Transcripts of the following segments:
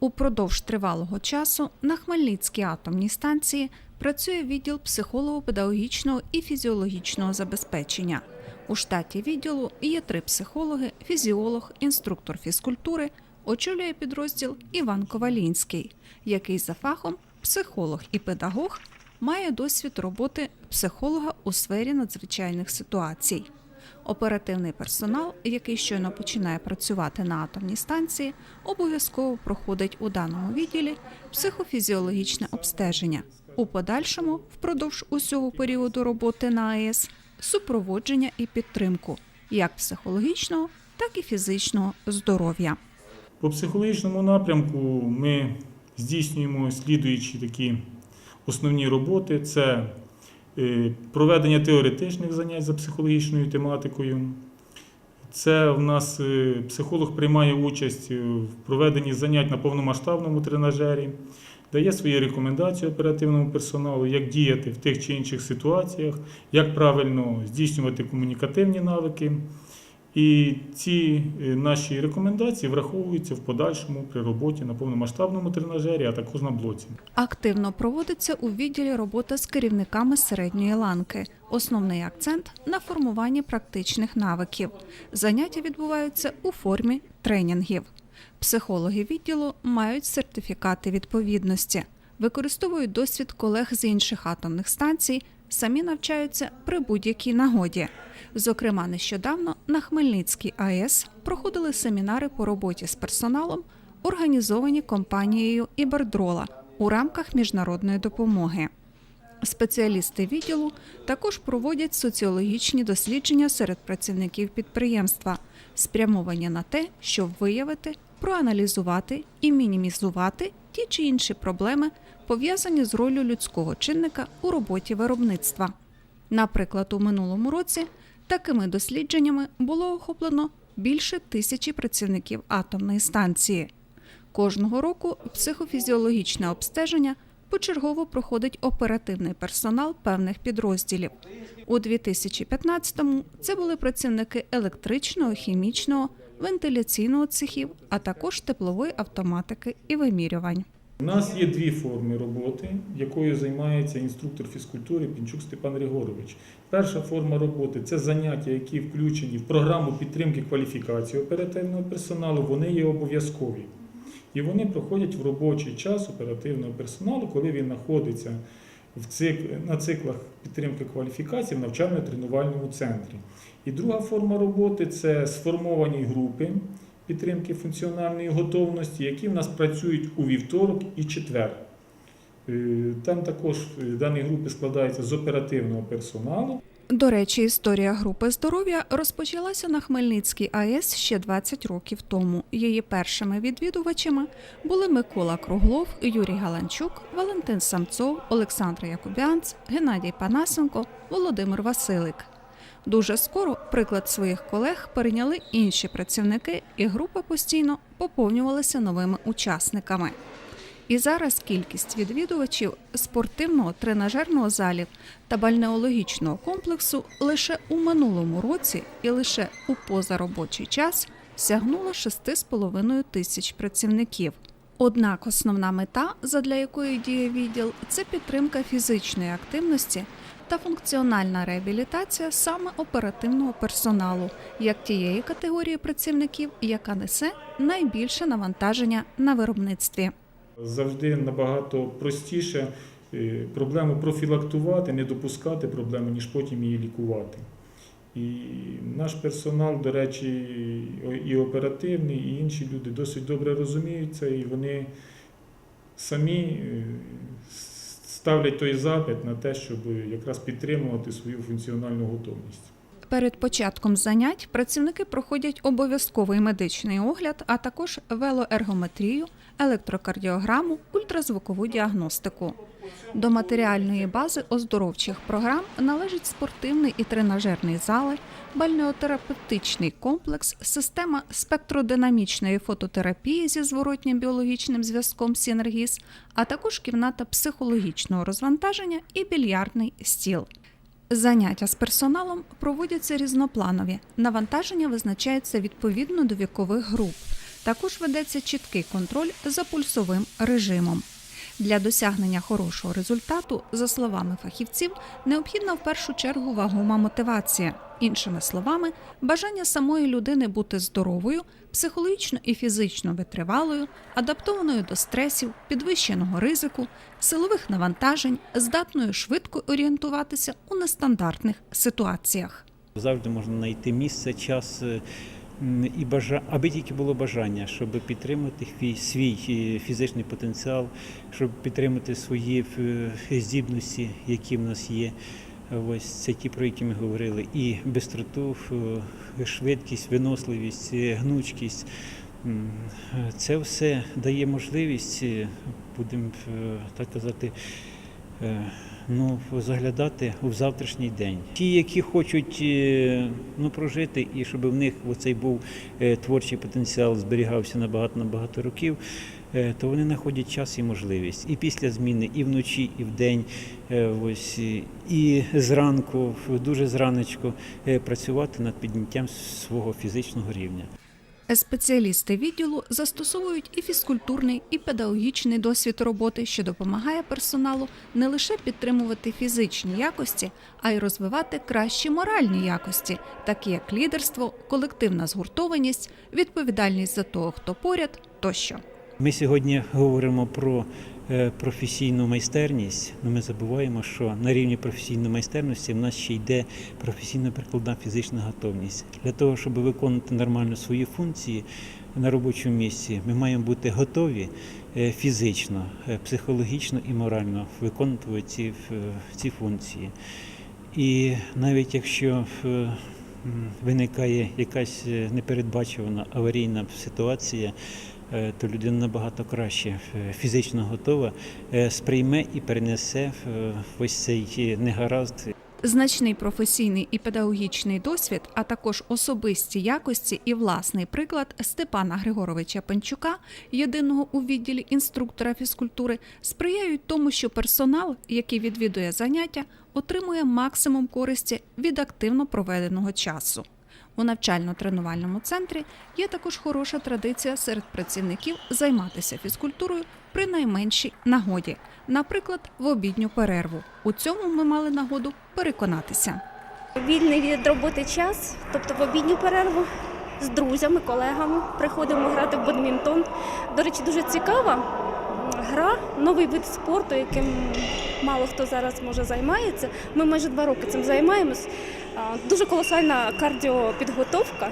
Упродовж тривалого часу на Хмельницькій атомній станції працює відділ психолого-педагогічного і фізіологічного забезпечення. У штаті відділу є три психологи, фізіолог, інструктор фізкультури. Очолює підрозділ Іван Ковалінський, який за фахом психолог і педагог має досвід роботи психолога у сфері надзвичайних ситуацій. Оперативний персонал, який щойно починає працювати на атомній станції, обов'язково проходить у даному відділі психофізіологічне обстеження. У подальшому, впродовж усього періоду роботи на АЕС, супроводження і підтримку як психологічного, так і фізичного здоров'я. По психологічному напрямку ми здійснюємо слідуючі такі основні роботи: це проведення теоретичних занять за психологічною тематикою. Це в нас е, психолог приймає участь е, в проведенні занять на повномасштабному тренажері, дає свої рекомендації оперативному персоналу, як діяти в тих чи інших ситуаціях, як правильно здійснювати комунікативні навики. І ці е, наші рекомендації враховуються в подальшому при роботі на повномасштабному тренажері, а також на блоці. Активно проводиться у відділі робота з керівниками середньої ланки. Основний акцент на формуванні практичних навиків. Заняття відбуваються у формі тренінгів. Психологи відділу мають сертифікати відповідності, використовують досвід колег з інших атомних станцій, самі навчаються при будь-якій нагоді. Зокрема, нещодавно на Хмельницькій АЕС проходили семінари по роботі з персоналом, організовані компанією Ібердрола у рамках міжнародної допомоги. Спеціалісти відділу також проводять соціологічні дослідження серед працівників підприємства, спрямовані на те, щоб виявити, проаналізувати і мінімізувати ті чи інші проблеми, пов'язані з ролью людського чинника у роботі виробництва. Наприклад, у минулому році такими дослідженнями було охоплено більше тисячі працівників атомної станції. Кожного року психофізіологічне обстеження почергово проходить оперативний персонал певних підрозділів. У 2015-му це були працівники електричного, хімічного, вентиляційного цехів, а також теплової автоматики і вимірювань. У нас є дві форми роботи, якою займається інструктор фізкультури Пінчук Степан Григорович. Перша форма роботи це заняття, які включені в програму підтримки кваліфікації оперативного персоналу. Вони є обов'язкові. І вони проходять в робочий час оперативного персоналу, коли він знаходиться в цик... на циклах підтримки кваліфікації в навчально-тренувальному центрі. І друга форма роботи це сформовані групи підтримки функціональної готовності, які в нас працюють у вівторок і четвер. Е, Там також е, дані групи складаються з оперативного персоналу. До речі, історія групи здоров'я розпочалася на Хмельницькій АЕС ще 20 років тому. Її першими відвідувачами були Микола Круглов, Юрій Галанчук, Валентин Самцов, Олександр Якубянц, Геннадій Панасенко, Володимир Василик. Дуже скоро приклад своїх колег перейняли інші працівники, і група постійно поповнювалася новими учасниками. І зараз кількість відвідувачів спортивного тренажерного залів та бальнеологічного комплексу лише у минулому році і лише у позаробочий час сягнула 6,5 тисяч працівників. Однак основна мета, задля якої діє відділ, це підтримка фізичної активності та функціональна реабілітація саме оперативного персоналу, як тієї категорії працівників, яка несе найбільше навантаження на виробництві. Завжди набагато простіше е, проблему профілактувати, не допускати проблеми, ніж потім її лікувати. І наш персонал, до речі, і оперативний, і інші люди досить добре розуміють це, і вони самі е, ставлять той запит на те, щоб якраз підтримувати свою функціональну готовність. Перед початком занять працівники проходять обов'язковий медичний огляд, а також велоергометрію, електрокардіограму, ультразвукову діагностику. До матеріальної бази оздоровчих програм належить спортивний і тренажерний зали, бальнеотерапевтичний комплекс, система спектродинамічної фототерапії зі зворотнім біологічним зв'язком Сінергіз, а також кімната психологічного розвантаження і більярдний стіл. Заняття з персоналом проводяться різнопланові. Навантаження визначається відповідно до вікових груп. Також ведеться чіткий контроль за пульсовим режимом. Для досягнення хорошого результату, за словами фахівців, необхідна в першу чергу вагома мотивація. Іншими словами, бажання самої людини бути здоровою, психологічно і фізично витривалою, адаптованою до стресів, підвищеного ризику, силових навантажень, здатною швидко орієнтуватися у нестандартних ситуаціях. Завжди можна знайти місце, час е, і бажа... аби тільки було бажання, щоб підтримати свій е, фізичний потенціал, щоб підтримати свої е, здібності, які в нас є. Ось це ті, про які ми говорили, і бистроту, е, швидкість, виносливість, гнучкість. Це все дає можливість, будемо так казати, ну, заглядати у завтрашній день. Ті, які хочуть е, ну, прожити, і щоб в них оцей був е, творчий потенціал, зберігався на багато на багато років, е, то вони знаходять час і можливість і після зміни, і вночі, і вдень, ось, і- зранку, дуже зранечку е, працювати над підняттям свого фізичного рівня. Спеціалісти відділу застосовують і фізкультурний, і педагогічний досвід роботи, що допомагає персоналу не лише підтримувати фізичні якості, а й розвивати кращі моральні якості, такі як лідерство, колективна згуртованість, відповідальність за того, хто поряд тощо. Ми сьогодні говоримо про професійну майстерність, але ми забуваємо, що на рівні професійної майстерності в нас ще йде професійно прикладна фізична готовність. Для того, щоб виконувати нормально свої функції на робочому місці, ми маємо бути готові е, фізично, е, психологічно і морально виконувати ці, е, ці функції. І навіть якщо е, виникає якась е, непередбачувана аварійна ситуація, е, то людина набагато краще е, фізично готова, е, сприйме і перенесе е, ось цей е, негаразд Значний професійний і педагогічний досвід, а також особисті якості і власний приклад Степана Григоровича Панчука, єдиного у відділі інструктора фізкультури, сприяють тому, що персонал, який відвідує заняття, отримує максимум користі від активно проведеного часу. У навчально-тренувальному центрі є також хороша традиція серед працівників займатися фізкультурою при найменшій нагоді, наприклад, в обідню перерву. У цьому ми мали нагоду переконатися. Вільний від роботи час, тобто в обідню перерву з друзями, колегами приходимо грати в бадмінтон. До речі, дуже цікава гра, новий вид спорту, яким мало хто зараз може займається. Ми майже два роки цим займаємось. Дуже колосальна кардіопідготовка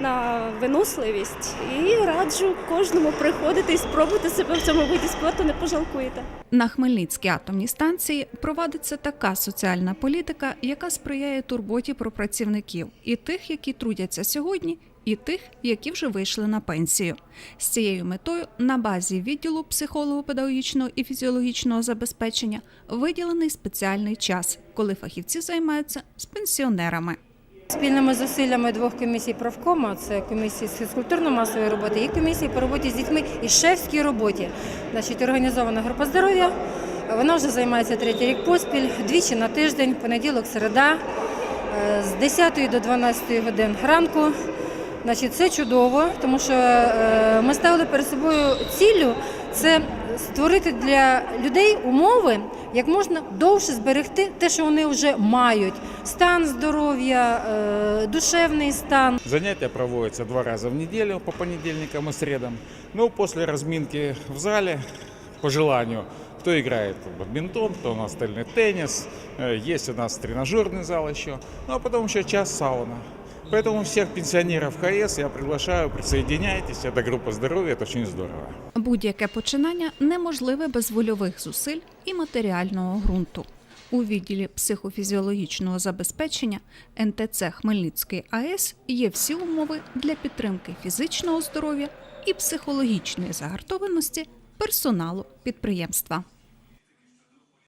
на виносливість. І раджу кожному приходити і спробувати себе в цьому виді спорту, не пожалкуєте. На Хмельницькій атомній станції провадиться така соціальна політика, яка сприяє турботі про працівників і тих, які трудяться сьогодні, і тих, які вже вийшли на пенсію. З цією метою на базі відділу психолого-педагогічного і фізіологічного забезпечення виділений спеціальний час, коли фахівці займаються з пенсіонерами. Спільними зусиллями двох комісій правкома, це комісії з фізкультурно-масової роботи і комісії по роботі з дітьми і шефській роботі. Значить, організована група здоров'я. Вона вже займається третій рік поспіль, двічі на тиждень, понеділок, середа, е, з 10 до 12 годин ранку. Значить, це чудово, тому що е, ми ставили перед собою ціллю це створити для людей умови, як можна довше зберегти те, що вони вже мають: стан здоров'я, е, душевний стан. Занятия проводятся два раза в неделю по понедельникам и средам. Ну, после разминки в зале, по желанию, кто играет в бадминтон, кто на настольный теннис, э, есть у нас тренажерный зал еще, ну а потом еще час сауна. Поэтому всех пенсионеров ХС я приглашаю, присоединяйтесь, это группа здоровья, это очень здорово. Будь-яке починання неможливе без вольових зусиль і матеріального ґрунту. У відділі психофізіологічного забезпечення НТЦ Хмельницької АЕС є всі умови для підтримки фізичного здоров'я і психологічної загартованості персоналу підприємства.